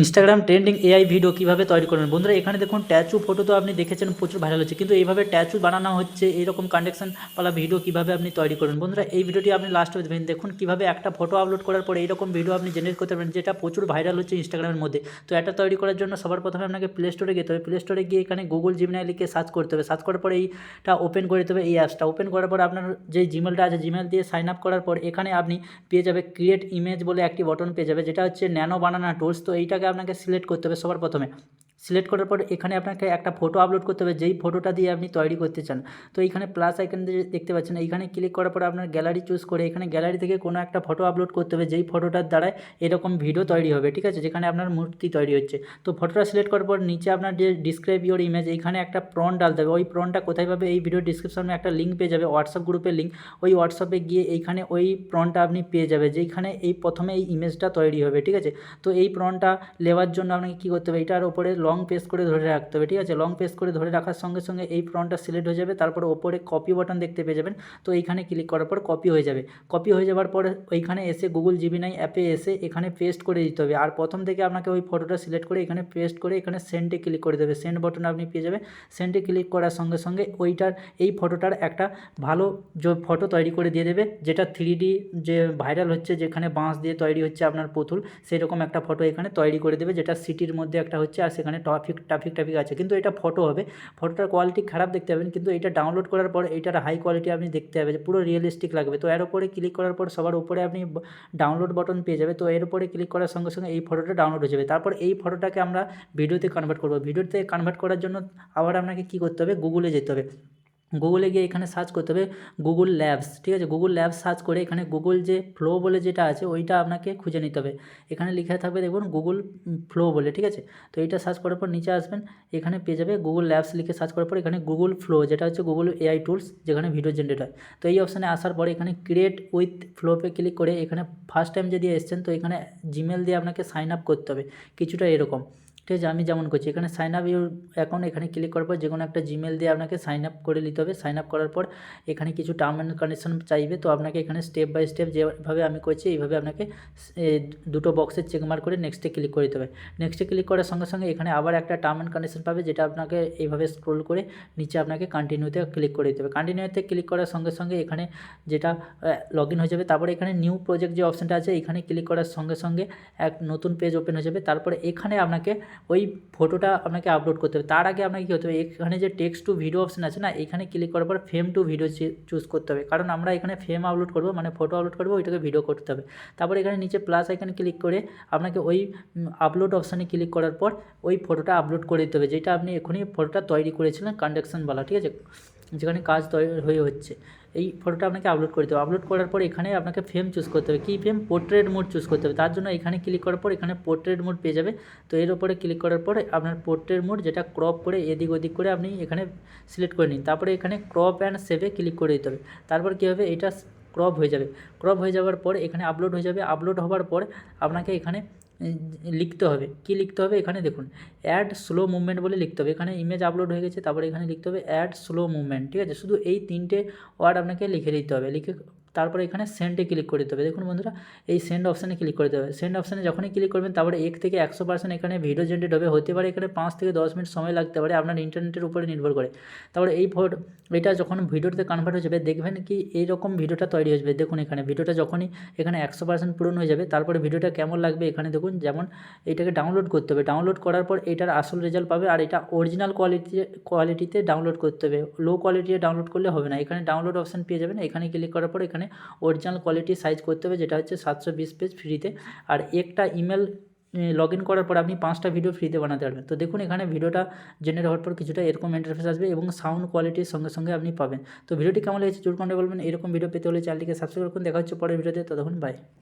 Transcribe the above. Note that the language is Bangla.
ইনস্টাগ্রাম ট্রেন্ডিং এআই ভিডিও কীভাবে তৈরি করবেন? বন্ধুরা, এখানে দেখুন ট্যাচু ফটো তো আপনি দেখেছেন, প্রচুর ভাইরাল হচ্ছে। কিন্তু এইভাবে ট্যাচু বানানো হচ্ছে, এরকম কানেকশন ভিডিও কীভাবে আপনি তৈরি করবেন? বন্ধুরা, এই ভিডিওটি আপনি লাস্ট দেবেন দেখুন, কীভাবে একটা ফটো আপলোড করার পরে এইরকম ভিডিও আপনি জেনারেট করতে পারেন যেটা প্রচুর ভাইরাল হচ্ছে ইনস্টাগ্রামের মধ্যে। তো এটা তৈরি করার জন্য সবার প্রথমে আপনাকে প্লে স্টোরে যেতে হবে। প্লে স্টোরে গিয়ে এখানে গুগল জিমেনাই লিখে সার্চ করতে হবে। সার্চ করার পরে এইটা ওপেন করে দিতে হবে, এই অ্যাপসটা ওপেন করার পর আপনার যে জিমেলটা আছে জিমেল দিয়ে সাইন আপ করার পর এখানে আপনি পেয়ে যাবে ক্রিয়েট ইমেজ বলে একটি বটন পেয়ে যাবে যেটা হচ্ছে ন্যানো বানানা টুলস তো আপনাকে সিলেক্ট করতে হবে সবার প্রথমে। সিলেক্ট করার পর এখানে আপনাকে একটা ফটো আপলোড করতে হবে। যেই ফটোটা দিয়ে আপনি তৈরি করতে চান, তো এইখানে প্লাস আইকন দেখতে পাচ্ছেন, এইখানে ক্লিক করার পর আপনার গ্যালারি চুজ করে এখানে গ্যালারি থেকে কোনো একটা ফটো আপলোড করতে হবে। যেই ফটোটার দ্বারাই এরকম ভিডিও তৈরি হবে, ঠিক আছে? যেখানে আপনার মূর্তি তৈরি হচ্ছে। তো ফটোটা সিলেক্ট করার পর নিচে আপনার যে ডিসক্রাইব ইউর ইমেজ এইখানে একটা প্রন ডালতে হবে ওই প্রনটা কোথায় পাবে? এই ভিডিও ডিসক্রিপশনে একটা লিঙ্ক পেয়ে যাবে হোয়াটসঅ্যাপ গ্রুপের লিঙ্ক ওই হোয়াটসঅ্যাপে গিয়ে এইখানে ওই প্রনটা আপনি পেয়ে যাবে যেখানে এই প্রথমে এই ইমেজটা তৈরি হবে, ঠিক আছে? তো এই প্রনটা নেওয়ার জন্য আপনাকে কী করতে হবে? এটার উপরে লং পেস করে ধরে রাখতে হবে, ঠিক আছে? লং প্রেস করে ধরে রাখার সঙ্গে সঙ্গে এই ফ্রন্টটা সিলেক্ট হয়ে যাবে, তারপরে ওপরে কপি বাটন দেখতে পেয়ে যাবেন। তো এইখানে ক্লিক করার পর কপি হয়ে যাবে। কপি হয়ে যাওয়ার পরে ওইখানে এসে গুগল জিবি নাই অ্যাপে এসে এখানে পেস্ট করে দিতে হবে। আর প্রথম থেকে আপনাকে ওই ফটোটা সিলেক্ট করে এখানে পেস্ট করে এখানে সেন্ডে ক্লিক করে দেবে। সেন্ড বাটন আপনি পেয়ে যাবে সেন্ডে ক্লিক করার সঙ্গে সঙ্গে ওইটার, এই ফটোটার একটা ভালো ফটো তৈরি করে দিয়ে দেবে, যেটা থ্রি যে ভাইরাল হচ্ছে, যেখানে বাঁশ দিয়ে তৈরি হচ্ছে আপনার পুতুল, সেরকম একটা ফটো এখানে তৈরি করে দেবে, যেটা সিটির মধ্যে একটা হচ্ছে আর সেখানে ট্রাফিক ট্রাফিক ট্রাফিক আছে। কিন্তু এটা ফটো হবে। ফটোটার কোয়ালিটি খারাপ দেখতে পাবেন, কিন্তু এটা ডাউনলোড করার পর এটার হাই কোয়ালিটি আপনি দেখতে যে পুরো রিয়েলিস্টিক লাগবে। তো এর উপরে ক্লিক করার পর সবার উপরে আপনি ডাউনলোড বটন পেয়ে যাবে। তো এর উপরে ক্লিক করার সঙ্গে সঙ্গে এই ফটোটা ডাউনলোড হয়ে যাবে। তারপর এই ফটোটাকে আমরা ভিডিওতে কনভার্ট করব। ভিডিওতে কনভার্ট করার জন্য আবার আপনাকে কী করতে হবে? গুগলে যেতে হবে। গুগলে গিয়ে এখানে সার্চ করতে হবে গুগল ল্যাবস ঠিক আছে? গুগল ল্যাবস সার্চ করে এখানে গুগল যে ফ্লো বলে যেটা আছে, ওইটা আপনাকে খুঁজে নিতে হবে। এখানে লিখে থাকবে দেখুন গুগল ফ্লো বলে, ঠিক আছে? তো এইটা সার্চ করার পর নিচে আসবেন, এখানে পেয়ে যাবে গুগল ল্যাবস লিখে সার্চ করার পর এখানে গুগল ফ্লো যেটা হচ্ছে গুগল এআই টুলস যেখানে ভিডিও জেনারেট হয়। তো এই অপশানে আসার পরে এখানে ক্রিয়েট উইথ ফ্লোপে ক্লিক করে এখানে ফার্স্ট টাইম যদি এসছেন, তো এখানে জিমেল দিয়ে আপনাকে সাইন আপ করতে হবে। কিছুটা এরকম। ঠিক আছে, আমি যেমন করছি। এখানে সাইন আপ ইউর অ্যাকাউন্ট এখানে ক্লিক করার পর যে কোনো একটা জিমেল দিয়ে আপনাকে সাইন আপ করে নিতে হবে। সাইন আপ করার পর এখানে কিছু টার্ম অ্যান্ড কন্ডিশন চাইবে, তো আপনাকে এখানে স্টেপ বাই স্টেপ যেভাবে আমি করছি, এইভাবে আপনাকে দুটো বক্সের চেক মার্ক করে নেক্সটে ক্লিক করে দিতে হবে। নেক্সটে ক্লিক করার সঙ্গে সঙ্গে এখানে আবার একটা টার্ম অ্যান্ড কন্ডিশন পাবে, যেটা আপনাকে এইভাবে স্ক্রোল করে নিচে আপনাকে কন্টিনিউতে ক্লিক করে দিতে হবে। কন্টিনিউতে ক্লিক করার সঙ্গে সঙ্গে এখানে যেটা লগ হয়ে যাবে, তারপরে এখানে নিউ প্রজেক্ট যে অপশানটা আছে, এখানে ক্লিক করার সঙ্গে সঙ্গে এক নতুন পেজ ওপেন হয়ে যাবে। তারপরে এখানে আপনাকে ওই ফটোটা আপনাকে আপলোড করতে হবে। তার আগে আপনাকে কী হতে হবে? এখানে যে টেক্সট টু ভিডিও অপশন আছে না, এখানে ক্লিক করার পর ফ্রেম টু ভিডিও চুজ করতে হবে। কারণ আমরা এখানে ফ্রেম আপলোড করব মানে ফটো আপলোড করব, ওইটাকে ভিডিও করতে হবে। তারপর এখানে নিচে প্লাস আইখানে ক্লিক করে আপনাকে ওই আপলোড অপশানে ক্লিক করার পর ওই ফটোটা আপলোড করে দিতে হবে। যেটা আপনি এখনই ফটোটা তৈরি করেছিলেন কন্ডাকশনওয়ালা ঠিক আছে? যেখানে কাজ তৈরি হয়ে হচ্ছে। এই ফটোটা আপনাকে আপলোড করতে হবে আপলোড করার পর এখানে আপনাকে ফ্রেম চুজ করতে হবে। কী ফ্রেম পোর্ট্রেট মোড চুজ করতে হবে। তার জন্য এখানে ক্লিক করার পর এখানে পোর্ট্রেট মোড পেয়ে যাবে। তো এর উপরে ক্লিক করার পর আপনার পোর্ট্রেট মোড যেটা ক্রপ করে এদিক ওদিক করে আপনি এখানে সিলেক্ট করে নিন। তারপরে এখানে ক্রপ অ্যান্ড সেভে ক্লিক করে দিতে হবে। তারপর কী হবে? এটা ক্রপ হয়ে যাবে। ক্রপ হয়ে যাওয়ার পর এখানে আপলোড হয়ে যাবে। আপলোড হওয়ার পর আপনাকে এখানে লিখতে হবে। কি লিখতে হবে? এখানে দেখুন অ্যাড স্লো মুভমেন্ট বলে লিখতে হবে। এখানে ইমেজ আপলোড হয়ে গেছে, তারপরে এখানে লিখতে হবে অ্যাড স্লো মুভমেন্ট ঠিক আছে? শুধু এই তিনটে ওয়ার্ড আপনাকে লিখে দিতে হবে। লিখে তারপরে এখানে সেন্ডে ক্লিক করে দিতে হবে। দেখুন বন্ধুরা, এই সেন্ড অপশানে ক্লিক করে দিতে হবে। সেন্ড অপশানে যখনই ক্লিক করবেন, তারপরে এক থেকে একশো পার্সেন্ট এখানে ভিডিও জেনারেট হবে। হতে পারে এখানে পাঁচ থেকে দশ মিনিট সময় লাগতে পারে, আপনার ইন্টারনেটের উপরে নির্ভর করে। তারপরে এই ফটো এটা যখন ভিডিওতে কনভার্ট হয়ে যাবে, দেখবেন কি এইরকম ভিডিওটা তৈরি হয়ে যাবে। দেখুন এখানে, ভিডিওটা যখনই এখানে একশো পার্সেন্ট পূরণ হয়ে যাবে, তারপরে ভিডিওটা কেমন লাগবে এখানে দেখুন, যেমন এটাকে ডাউনলোড করতে হবে। ডাউনলোড করার পর এটার আসল রেজাল্ট পাবে আর এটা অরিজিনাল কোয়ালিটি কোয়ালিটিতে ডাউনলোড করতে হবে। লো কোয়ালিটিতে ডাউনলোড করলে হবে না। এখানে ডাউনলোড অপশান পেয়ে যাবেন। এখানে ক্লিক করার পর এখানে অরিজিনাল কোয়ালিটি সাইজ করতে হবে, যেটা হচ্ছে সাতশো বিশ পেজ ফ্রিতে আর একটা ইমেল লগ ইন করার পর আপনি পাঁচটা ভিডিও ফ্রিতে বানাতে পারবেন। তো দেখুন এখানে ভিডিওটা জেনারেট হওয়ার পর কিছুটা এরকম ইন্টারফেস আসবে এবং সাউন্ড কোয়ালিটির সঙ্গে সঙ্গে আপনি পাবেন। তো ভিডিওটি কেমন লেগেছে? জোর বলবেন। এরকম ভিডিও পেতে হলে চ্যানেলটিকে সাবস্ক্রাইব করুন। দেখা হচ্ছে পরের ভিডিওতে ততক্ষণ বাই